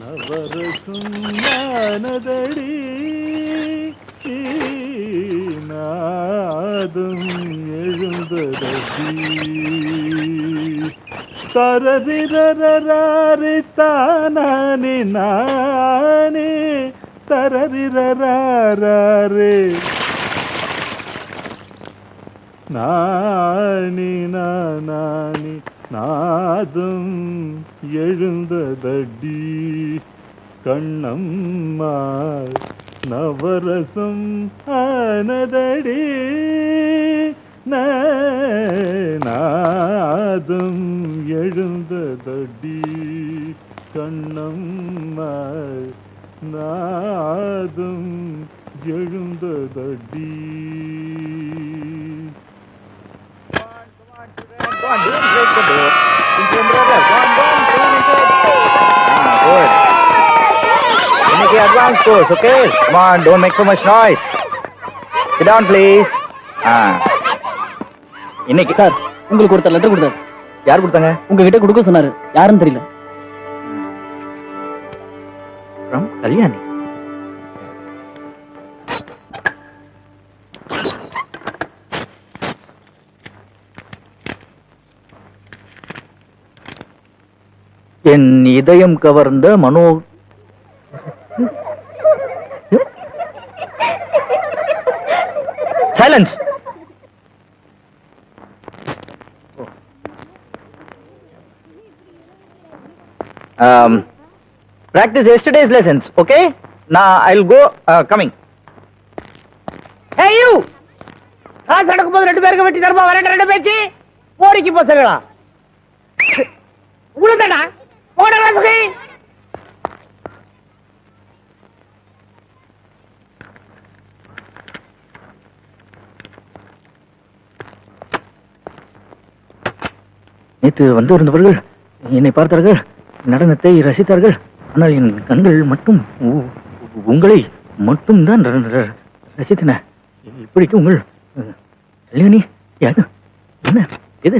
நவரசும் ஞானதடி நாதும் எழுந்ததடி தரதிரராரி தானே நானே தரதிரராரே நாணி நாணி நாதம் எழுந்ததடி. கண்ணம்மா நவரசம் ஆனதடி. நாதம் எழுந்ததடி. கண்ணம்மா நாதம் எழுந்ததடி Go on, don't break the door. Into your brother. Go on, go on, go on into it. Ah, good. இன்னைக்கு advance course, okay? Come on, don't make so much noise. Sit down, please. Ah. இன்னைக்கு sir உங்களுக்கு ஒருத்தர் letter கொடுத்தாரு யார் கொடுத்தாங்க உங்ககிட்ட கொடுக்க சொன்னாரு யாருன்னு தெரியல கல்யாணி என் இதயம் கவர்ந்த மனோ silence Um, practice yesterday's lessons, okay? Now I'll go uh, coming. ஏய் யூ காசு நடக்கும் போது ரெண்டு பேருக்கு வெட்டி தருமா? வரேன் ரெண்டு பேச்சு. போரிக்கு போ சொல்லலாம் உங்களுதாடா போட வாசுகை நேற்று வந்து இருந்தவர்கள் என்னை பார்த்தார்கள் நடனத்தை ரசித்தார்கள் ஆனால் என் கண்கள் மட்டும் உ- உங்களை மட்டும்தான் ரசித்தன இப்படிக்கு உங்கள் கல்யாணி யாரு என்ன இது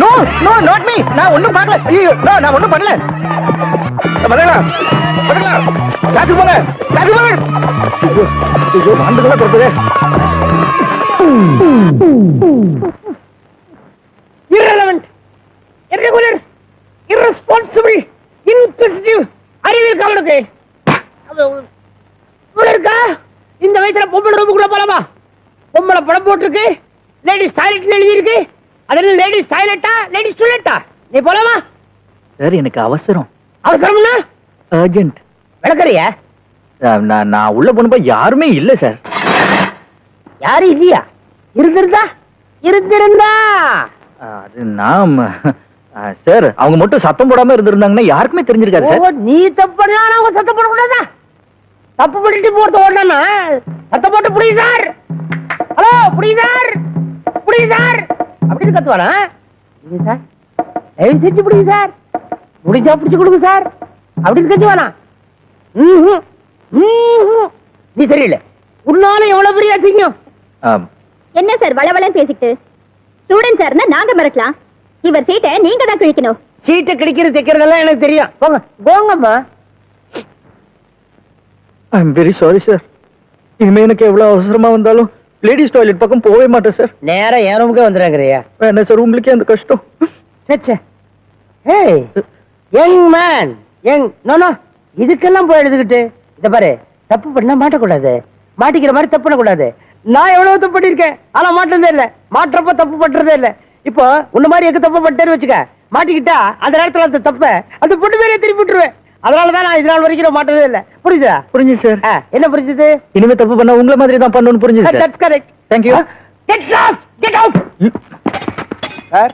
நோ நோ நாட் மீ நான் ஒன்றும் பார்க்கல ஐயோ நான் ஒன்றும் பண்ணல பண்ணல பண்ணல கிளாஸுக்கு போங்க? கிளாஸுக்கு போங்க? ஐயோ ஐயோ ஆண்டுகளா கொடுத்ததே irrelevant irregular irresponsible inquisitive அறிவு இருக்கா அவனுக்கு அவன் இவ்வளவு இருக்கா? இந்த வயசுல பொம்பளை ரூமுக்குள்ள போலாமா? பொம்பளை படம் போட்டிருக்கு லேடிஸ் டாய்லெட் எழுதி இருக்கு அதனால லேடிஸ் டாய்லெட்டா லேடிஸ் டாய்லெட்டா நீ போலாமா? சார் எனக்கு அவசரம். அவசரம்னா அர்ஜென்ட் விளக்கறியா? நான் நான் உள்ள போனப்ப யாருமே இல்ல சார் யாரும் இல்லையா? இருந்திருந்தா? இருந்திருந்தா? அது நாம் சார் அவங்க மட்டும் சத்தம் போடாம இருந்திருந்தாங்கன்னா யாருக்குமே தெரிஞ்சிருக்காது சார் நீ தப்பு பண்ணா அவங்க சத்தம் போடக்கூடாதா? தப்பு பண்ணிட்டு போறது ஓடனா சத்தம் போட்டு புடி சார் ஹலோ புடி சார் புடி சார் அப்படின்னு கத்துவானா? சார் தயவு செஞ்சு புடி சார் முடிஞ்சா பிடிச்சு கொடுங்க சார். அப்படின்னு ம்ஹும். ம்ஹும். நீ சரியில்லை. உன்னால எவ்வளவு பெரிய அசிங்கம்? ஆம். என்ன சார் வளவளன்னு பேசிட்டு ஸ்டூடெண்ட் சார்னா நாங்க மறக்கலாம் இவர் சீட்டை நீங்க தான் கிழிக்கணும். சீட்டை கிடைக்கிறது தைக்கிறதெல்லாம் எனக்கு தெரியும். போங்க போங்கம்மா. I am very sorry sir இனிமே எனக்கு எவ்வளவு அவசரமா வந்தாலும் லேடிஸ் டாய்லெட் பக்கம் போகவே மாட்டேன் சார் நேரா என் ரூமுக்கே வந்துடுறேங்கிறியா. என்ன சார் உங்களுக்கே அந்த கஷ்டம். சச்சே ஏய். Young man young no no இதுக்கெல்லாம் போய் எழுதுகிட்டு இந்த பாரு. தப்பு பண்ணா மாட்டக்கூடாது. மாட்டிக்கிற மாதிரி தப்பு பண்ணக்கூடாது. நான் எவ்வளவு தப்பு பண்ணிருக்கேன் ஆனா மாட்டதே இல்ல. மாற்றப்ப தப்பு பண்றதே இல்ல. இப்போ உன்ன மாதிரி எங்க தப்பு பண்ணிட்டேன்னு வச்சுக்க. மாட்டிக்கிட்டா அந்த நேரத்துல அந்த தப்ப அந்த பொண்ணு பேரே திருப்பி விட்டுருவேன். அதனாலதான் நான் இது நாள் வரைக்கும் நான் மாட்டதே இல்ல. புரியுதா? புரிஞ்சுது சார் ஆ, என்ன புரிஞ்சுது? இனிமே தப்பு பண்ணா உங்களை மாதிரி தான் பண்ணணும்னு புரிஞ்சுது sir that's correct you. Get lost get out sir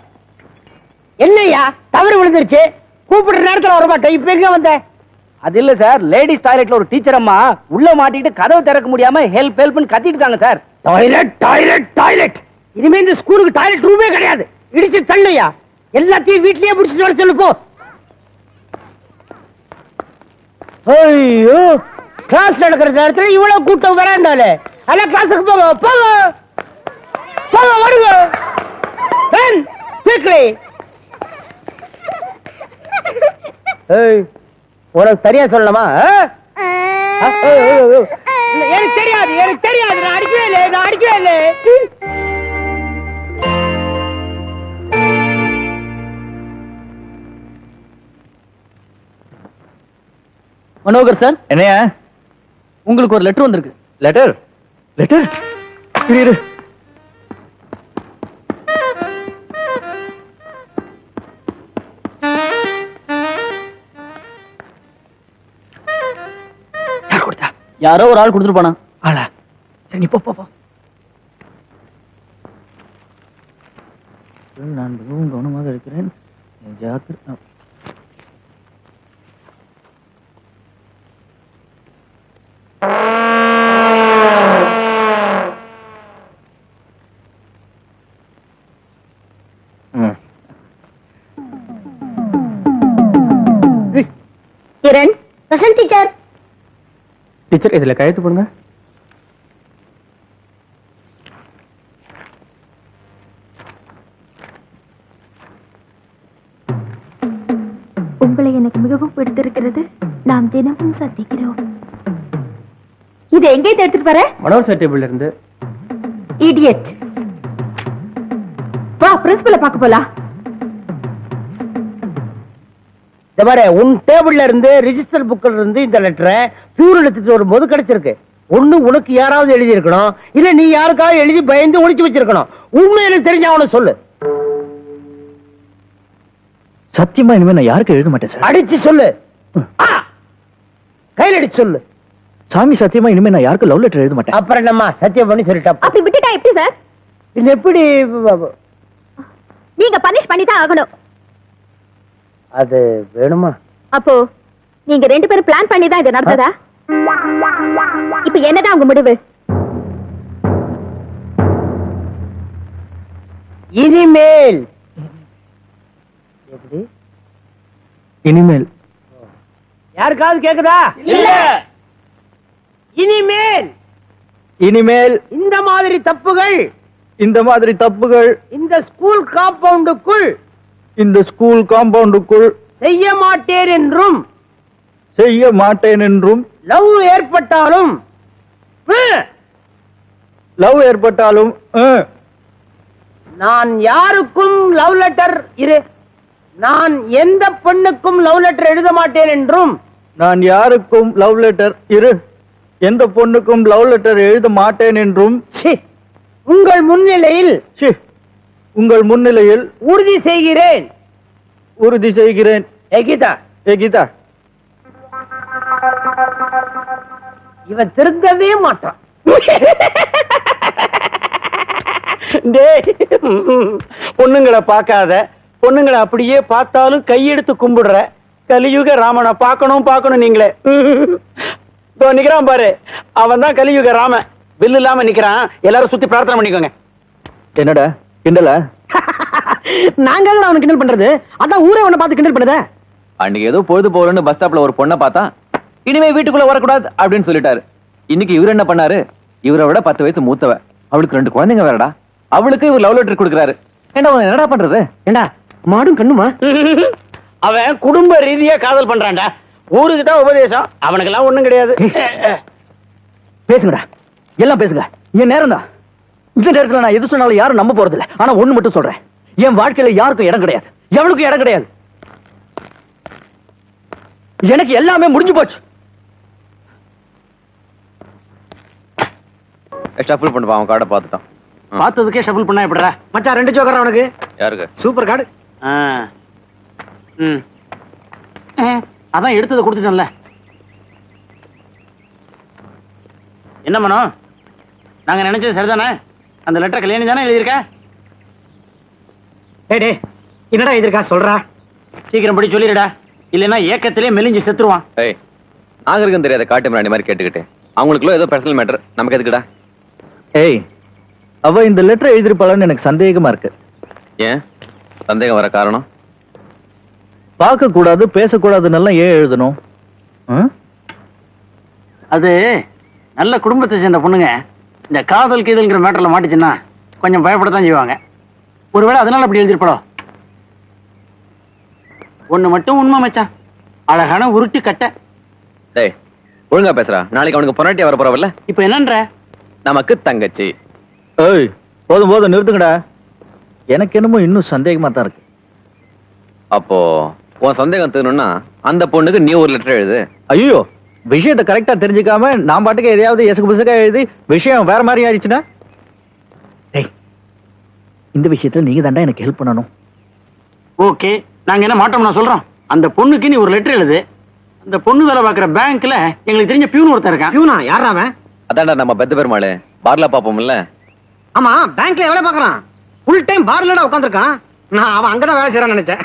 என்னய்யா தவறு விழுந்துருச்சு. கூப்பிடுற நேரத்துல வரமாட்டேன் இப்ப எங்க வந்தேன் அது இல்லை சார் லேடிஸ் டாய்லெட்டில் ஒரு டீச்சர் அம்மா உள்ளே மாட்டிட்டு கதவை திறக்க முடியாமல் ஹெல்ப் ஹெல்ப்னு கத்திட்டு இருக்காங்க சார் டாய்லெட் டாய்லெட் டாய்லெட் இனிமேல் இந்த ஸ்கூலுக்கு டாய்லெட் ரூமே கிடையாது. இடிச்சு தள்ளையா எல்லாத்தையும் வீட்லயே முடிச்சுட்டு வர சொல்லு போ. ஐயோ கிளாஸ் நடக்கிற நேரத்துல இவ்வளவு கூட்டம் வராண்டால ஆனா கிளாஸுக்கு போக போக போக வருங்க. ஏய் உனக்கு சரியா. இல்ல, எனக்கு தெரியாது எனக்கு தெரியாது நான் அடிக்கவே இல்லை நான் அடிக்கவே இல்லை மனோகர் சார் என்னையா? உங்களுக்கு ஒரு லெட்டர் வந்திருக்கு. லெட்டர் லெட்டர் இரு. யாரோ ஒரு ஆள் கொடுத்துட்டு போனா. ஆளா. சரி நீ போ போ போ. நான் மிகவும் கவனமாக இருக்கிறேன். ஜாக்கிர கிரண் வசந்த் டீச்சர். டீச்சர் இதுல கையெழுத்து போடுங்க. உங்களை எனக்கு மிகவும் பிடித்திருக்கிறது. நாம் தினமும் சந்திக்கிறோம். இது எங்க எடுத்துட்டு வர? மனோர் சர்டிபிள் இருந்து. இடியட் வா பிரின்சிபல பார்க்க போலாம். பாரு உன் டேபிள்ல இருந்து ரிஜிஸ்டர் புக்ல இருந்து இந்த லெட்டரை பியூர் எடுத்துட்டு வரும்போது கிடைச்சிருக்கு. ஒண்ணு உனக்கு யாராவது எழுதி இருக்கணும் இல்ல நீ யாருக்காவது எழுதி பயந்து ஒளிச்சு வச்சிருக்கணும். உண்மையில தெரிஞ்ச அவனை சொல்லு. சத்தியமா இனிமே நான் யாருக்கும் எழுத மாட்டேன் சார். அடிச்சு சொல்லு. ஆ! கையில அடிச்சு சொல்லு. சாமி சத்தியமா இனிமே நான் யாருக்கும் லவ் லெட்டர் எழுத மாட்டேன். அப்புறம் என்னம்மா சத்தியம் பண்ணி சொல்லிட்டா அப்படி விட்டுட்டா எப்படி சார்? இது எப்படி நீங்க பனிஷ் பண்ணி தான் ஆகணும். அது வேணுமா? அப்போ நீங்க ரெண்டு பேரும் பிளான் பண்ணி தான் இது நடந்ததா? இப்ப என்னதான் உங்க முடிவு? இனிமேல். எப்படி? இனிமேல். யாருக்காவது கேக்குதா? இல்ல. இனிமேல். இனிமேல். இந்த மாதிரி தப்புகள். இந்த மாதிரி தப்புகள். இந்த ஸ்கூல் காம்பவுண்டுக்குள் இந்த ஸ்கூல் காம்பவுண்டுக்குள் செய்ய மாட்டேன் என்றும் செய்ய மாட்டேன் என்றும் லவ் ஏற்பட்டாலும் லவ் ஏற்பட்டாலும் நான் யாருக்கும் லவ் லெட்டர் இரு நான் எந்த பெண்ணுக்கும் லவ் லெட்டர் எழுத மாட்டேன் என்றும் நான் யாருக்கும் லவ் லெட்டர் இரு எந்த பொண்ணுக்கும் லவ் லெட்டர் எழுத மாட்டேன் என்றும் உங்கள் முன்னிலையில் உங்கள் முன்னிலையில் உறுதி செய்கிறேன். உறுதி செய்கிறேன். ஏ கீதா. ஏ கீதா. இவன் திருந்தவே மாட்டான். டேய் பொண்ணுங்களை பார்க்காத. பொண்ணுங்களை அப்படியே பார்த்தாலும் கையெடுத்து கும்பிடுற. கலியுக ராமனை பார்க்கணும் பார்க்கணும் நீங்களே. இதோ நிக்கிறான் பாரு. அவன் தான் கலியுக ராமன். வில்லு இல்லாம நிக்கிறான். எல்லாரும் சுத்தி பிரார்த்தனை பண்ணிக்கோங்க. என்னடா? கிண்டலா? நாங்க அவனுக்கு கிண்டல் பண்றது. அதான் ஊரே உன்னை பார்த்து கிண்டல் பண்ணுதே. அன்னைக்கு ஏதோ பொழுது போறேன்னு பஸ் ஸ்டாப்ல ஒரு பொண்ணை பார்த்தா இனிமே வீட்டுக்குள்ள வரக்கூடாது அப்படின்னு சொல்லிட்டாரு. இன்னைக்கு இவர் என்ன பண்ணாரு? இவரை விட பத்து வயசு மூத்தவ. அவளுக்கு ரெண்டு குழந்தைங்க வேறடா. அவளுக்கு இவர் லவ் லெட்டர் கொடுக்குறாரு. ஏண்டா அவன் என்னடா பண்றது? ஏண்டா மாடும் கண்ணுமா? அவன் குடும்ப ரீதியா காதல் பண்றான்டா. ஊருக்கு தான் உபதேசம். அவனுக்கெல்லாம் ஒண்ணும் கிடையாது. பேசுங்கடா. எல்லாம் பேசுங்க. என் நேரம் தான் இந்த நேரத்துல நான் எது சொன்னாலும் யாரும் நம்ப போறது இல்ல ஆனா ஒண்ணு மட்டும் சொல்றேன். என் வாழ்க்கையில யாருக்கும் இடம் கிடையாது. எவனுக்கும் இடம் கிடையாது. எனக்கு எல்லாமே முடிஞ்சு போச்சு. ஷஃபிள் பண்ணுவா அவன் கார்டை பார்த்துட்டான். பார்த்ததுக்கே ஷஃபிள் பண்ணா எப்படிடா? மச்சான் ரெண்டு ஜோக்கர் அவனுக்கு யாருக்கு? சூப்பர் கார்டு ம். அதான் எடுத்ததை கொடுத்துட்டேன்ல. என்ன மனோ? நாங்க நினைச்சது சரிதானே? அந்த லெட்டர் கல்யாணி தானே எழுதியிருக்க? டேய் டேய் என்னடா எழுதியிருக்கா? சொல்றா. சீக்கிரம் படி சொல்லிடுடா இல்லைன்னா ஏக்கத்திலே மெலிஞ்சு செத்துருவான். ஏய் நாகரிகம் தெரியாத காட்டு மிராண்டி மாதிரி கேட்டுக்கிட்டு. அவங்களுக்குள்ள ஏதோ பர்சனல் மேட்டர் நமக்கு எதுக்குடா? ஏய் அவ இந்த லெட்டர் எழுதிருப்பாளன்னு எனக்கு சந்தேகமா இருக்கு. ஏன்? சந்தேகம் வர காரணம்? பார்க்க கூடாது பேசக்கூடாதுன்னெல்லாம் ஏன் எழுதணும்? ம்? அது நல்ல குடும்பத்தை சேர்ந்த பொண்ணுங்க. இந்த காதல் கீதல்ங்கிற மேட்டர்ல மாட்டுச்சுன்னா கொஞ்சம் பயப்படத்தான் செய்வாங்க. ஒருவேளை அதனால அப்படி எழுதிருப்படோ ஒண்ணு மட்டும் உண்மை மச்சான். அழகான உருட்டு கட்டை. டேய் ஒழுங்கா பேசுறா நாளைக்கு அவனுக்கு பொன்னாட்டியா வர போறவல்ல? இப்ப என்னன்ற? நமக்கு தங்கச்சி. ஏய் போதும் போதும் நிறுத்துங்கடா. எனக்கு என்னமோ இன்னும் சந்தேகமா தான் இருக்கு. அப்போ உன் சந்தேகம் தீரணும்னா அந்த பொண்ணுக்கு நீ ஒரு லெட்டர் எழுது. ஐயோ விஷயத்தை கரெக்டா தெரிஞ்சுக்காம நான் பாட்டுக்கு எதையாவது எசுக்கு புசுக்கா எழுதி விஷயம் வேற மாதிரி ஆயிடுச்சுன்னா? டேய் இந்த விஷயத்துல நீங்க தாண்டா எனக்கு ஹெல்ப் பண்ணணும். ஓகே நாங்க என்ன மாட்டோம் நான் சொல்றோம். அந்த பொண்ணுக்கு நீ ஒரு லெட்டர் எழுது. அந்த பொண்ணு வேலை பார்க்குற பேங்க்ல எங்களுக்கு தெரிஞ்ச பியூன் ஒருத்தன் இருக்கான். பியூனா யாரா அவன்? அதான்டா நம்ம பெத்த பெருமாள் பார்ல பாப்போம்ல ஆமா பேங்க்ல எவ்வளவு பாக்குறான் ஃபுல் டைம் பார்லடா உட்காந்துருக்கான் நான் அவன் அங்கதான் வேலை செய்யறான்னு நினைச்சேன்.